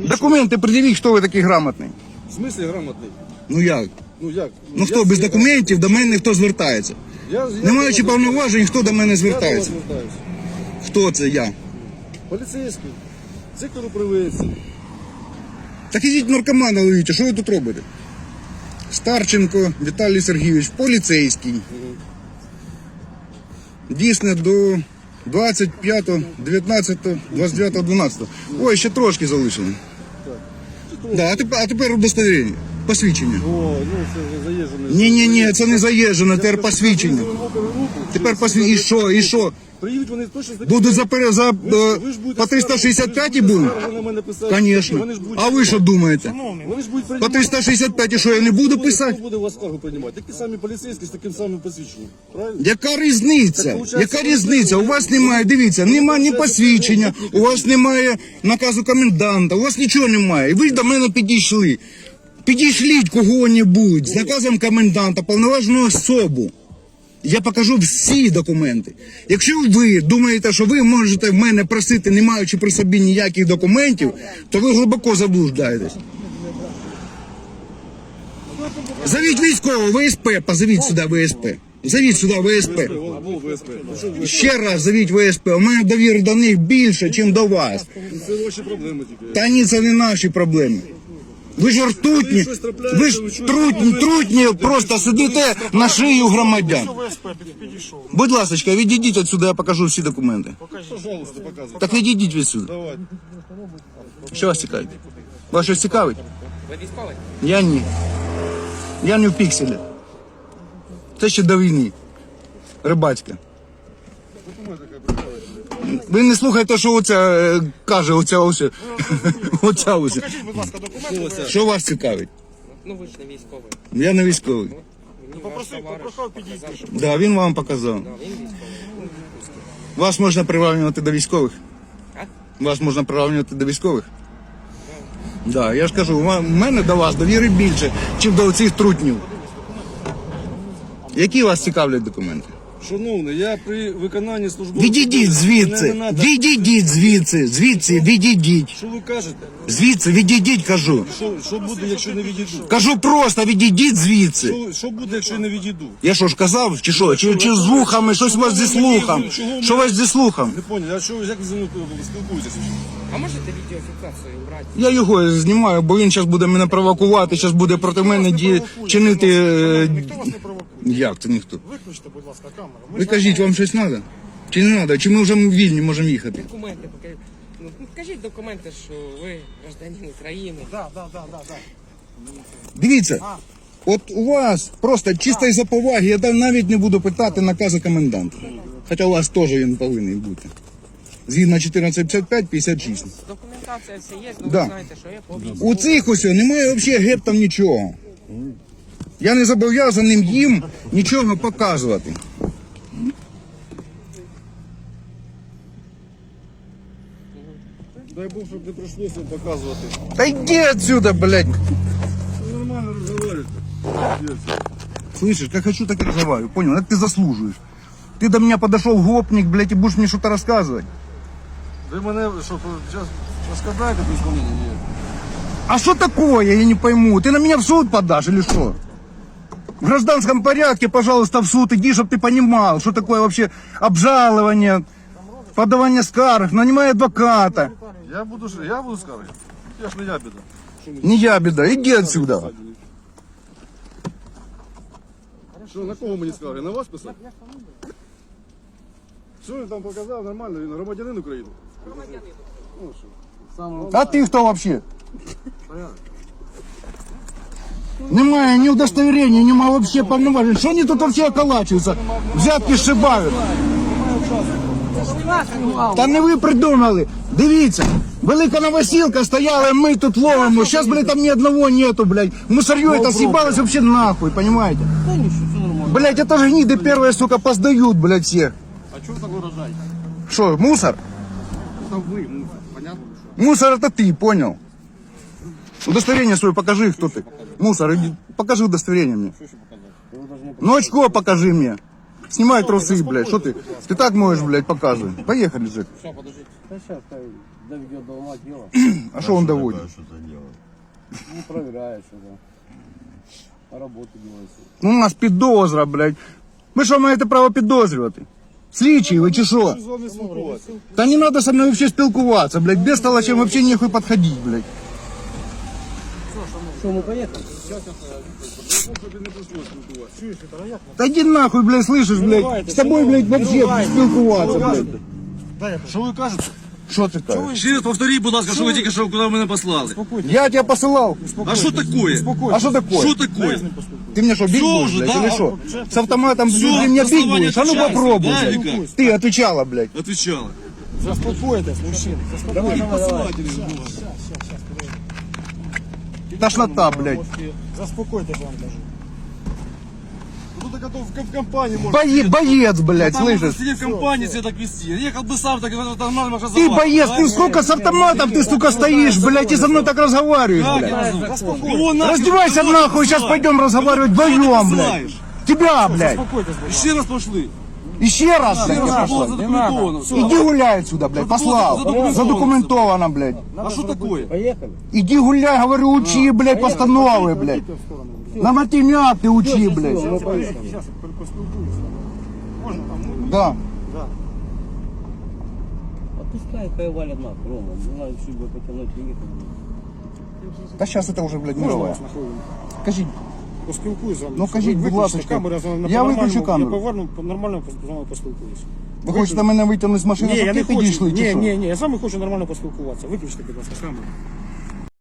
Документи пред'явіть, хто ви такий грамотний. В смысле грамотний? Ну як? Ну як? Ну хто без документів до мене хто звертається? Я, я, Не маючи я- повноважень, хто до мене Я звертається? до вас звертаюся. Хто це я? Поліцейський. Сектору превенції. Так ідіть наркомана ловіть, а що ви тут робите? Старченко Віталій Сергійович, поліцейський. Дійсно до 25, 19, 29, 12. Ой, ще трошки залишили. Тепер, а тепер удостовірення. Посвідчення. О, ну це вже заїжджений. Ні, ні, ні, це не заїжджено, тепер посвідчення. Тепер посвідчення. І що, і що? Приїдуть вони точно такі. Буду за, пере- за, е, ви ж будете по 365 і скарги- буду? скарги на мене писати. Звісно. Вони ж будуть- А ви що думаєте? Вони ж будуть По 365 і що, я не буду писати? Хто буде у вас скаргу приймати? Такі самі поліцейські з таким самим посвідченням. Правильно? Яка різниця? Так, Яка різниця? У вас немає, дивіться, немає ні посвідчення, у вас немає наказу коменданта, у вас нічого немає. І ви до мене підійшли. Підійшліть кого-небудь з наказом коменданта, повноважену особу. Я покажу всі документи. Якщо ви думаєте, що ви можете в мене просити, не маючи при собі ніяких документів, то ви глибоко заблуждаєтесь. Зовіть військового ВСП, позовіть сюди ВСП. Зовіть сюди ВСП. Ще раз зовіть ВСП. У мене довіри до них більше, ніж до вас. Це ваші проблеми тільки. Та ні, це не наші проблеми. Ви ж ртутні, ви ж трутні, трутні, просто сидите на шию громадян. Будь ласка, відійдіть отсюди, я покажу всі документи. Пожалуйста. Так відійдіть відсюди. Що вас цікавить? Вас щось цікавить? Я ні. Я не в пікселі. Це ще до війни. Рибацька. Ви не слухайте, що оця е, каже, оця ось. Оця ось. Покажіть, будь ласка, документи. Що вас цікавить? Ну ви ж не військовий. Я не військовий. Мені ваш Попросив, товариш попрохав підійти. щоб- Да, він вам показав. Да, він військовий. Ну, Вас можна прирівнювати до військових? Вас можна прирівнювати до військових? Да, я ж кажу, у мене до вас довіри більше, ніж до цих трутнів. Які вас цікавлять документи? Шановний, я при виконанні службового... Відійдіть звідси, відійдіть звідси, звідси, відійдіть. Що ви кажете? Звідси, відійдіть, кажу. Що, що буде, якщо не відійду? Кажу просто, відійдіть звідси. Що, що буде, якщо я не відійду? Я що ж казав, чи що? Чи, чи з вухами, щось у вас зі слухом? Що у вас зі слухом? Не понял, а що, як ви зі мною спілкуєтеся? А можете відеофіксацію брати? Я його знімаю, бо він зараз буде мене провокувати, зараз буде проти мене ді... чинити. Ніхто вас не провокує. Як це ніхто? Виключте, будь ласка, камеру. Ми Ви ж кажіть, вам щось треба? Чи не треба? Чи ми вже вільні можемо їхати? Документи покажіть. Ну, ну, покажіть документи, що ви гражданин України. Да, да, да, да, да. Дивіться, от у вас просто чисто із-за поваги, я навіть не буду питати наказу коменданта. Хоча у вас теж він повинен бути. Згідно 1455, 56. Документація все є, ну Да. ви знаєте, що я по. У цих ось немає взагалі геп там нічого. Я не зобов'язаний їм нічого показувати. Дай Бог, щоб не прийшлося вам показувати. Та йди отсюда, блядь. Ви нормально розговорюєте. Слышишь, как хочу, так и разговариваю. Понял? Это ты заслуживаешь. Ты до меня подошел гопник, блядь, и будешь мне что-то рассказывать. Ви мене, що, зараз розказаєте про исполнення? Ні. А что такое, я не пойму. Ты на меня в суд подашь или что? В гражданском порядке, пожалуйста, в суд иди, чтобы ты понимал, что такое вообще обжалование, подавание скарг, нанимай адвоката. Я буду, ж- я буду скаржити. Я ж не я біда. Не я беда, иди отсюда. Що, на кого мені скарги? На вас писати? Що він там показав? Нормально, він громадянин України. Ну, що, саме А ты кто вообще? Немає ні удостоверения, нема вообще повноважень. Що вони тут вообще околачуються? Взятки сшибають. Та не ви придумали. Дивіться, велика новосілка стояла, ми тут ловимо. Зараз, блядь, там ні одного нету, блядь. Мусорье это съебалось вообще нахуй, понимаете? Блядь, это же гниды первые, сука, поздают, блядь, всех. А чого так виражаєте? Что, мусор? Це ви, ну, понятно? Мусор это ты, понял? Удостоверение свое покажи, кто ты. Мусор, иди, покажи удостоверение мне. Ну очко покажи мне. Снимай трусы, блядь, что ты? Ты так можешь, блядь, показывай. Поехали, Жек. Що, подождіть. Да сейчас доведет до ума дело. А що він доводить? Ну, проверяет что-то. А работу делается. Ну, у нас підозра, блядь. Ви що маєте право підозрювати? Слідчий ви чи що? З вами спілкуватися. Та не треба со мною взагалі спілкуватися, блядь. Без толочем вообще нехуй підходити, блядь. Вітер, а як? Та йди нахуй, блядь, слышиш, блядь. З тобою, блядь, вообще спілкуватися, блядь. Дай я Що ви кажете? Що ти кажеш? Ще раз повторіть, будь ласка, що ви тільки що куди мене послали. Я тебе посилав. А що таке? А що такое? Що таке? Ты мне что, бить Всё будешь, уже, блядь, да, или что? С автоматом Всё, ты меня бить основание будешь? А ну отвечай, попробуй, да, блядь. или как? Ты отвечала, блядь. Отвечала. Заспокойтесь, мужчина. Давай, давай, давай. Тошнота, блядь. Заспокойтесь, вам даже. Ну так а то в, в компанії може. Бое- боец, блядь, слышишь? сидеть в компании себя так вести. Я ехал бы сам, так нормально можно Ты боец, ты сколько с автоматом ты, сука, стоишь, блядь, и со мной так разговариваешь, блядь. Раздевайся нахуй, сейчас пойдем разговаривать вдвоем, блядь. Тебя, блядь. Еще раз пошли. Еще раз, блядь. было задокументовано. Иди гуляй отсюда, блядь, послал. Задокументовано. Блядь. А что такое? Поехали. Иди гуляй, говорю, учи, блядь, постановы, блядь. Нормативные акты учи, блядь. Сейчас я поспілкуюся. Можна там? Да. А пускай хай валят нахуй, Рома. Не надо чуть бы потянуть ехать. Да сейчас это уже, блядь, мировая. на? Скажи, Поспілкуюсь з вами. Ну, кажіть, будь ласка. камеру, я з вами Я по-нормальному- виключу камеру. Я поверну, нормально з вами поспілкуюся. ви хочете мене витягнути з машини, щоб я ти не підійшли, чи Ні, що? ні, ні, я з вами хочу нормально поспілкуватися. Виключте, будь ласка, камеру.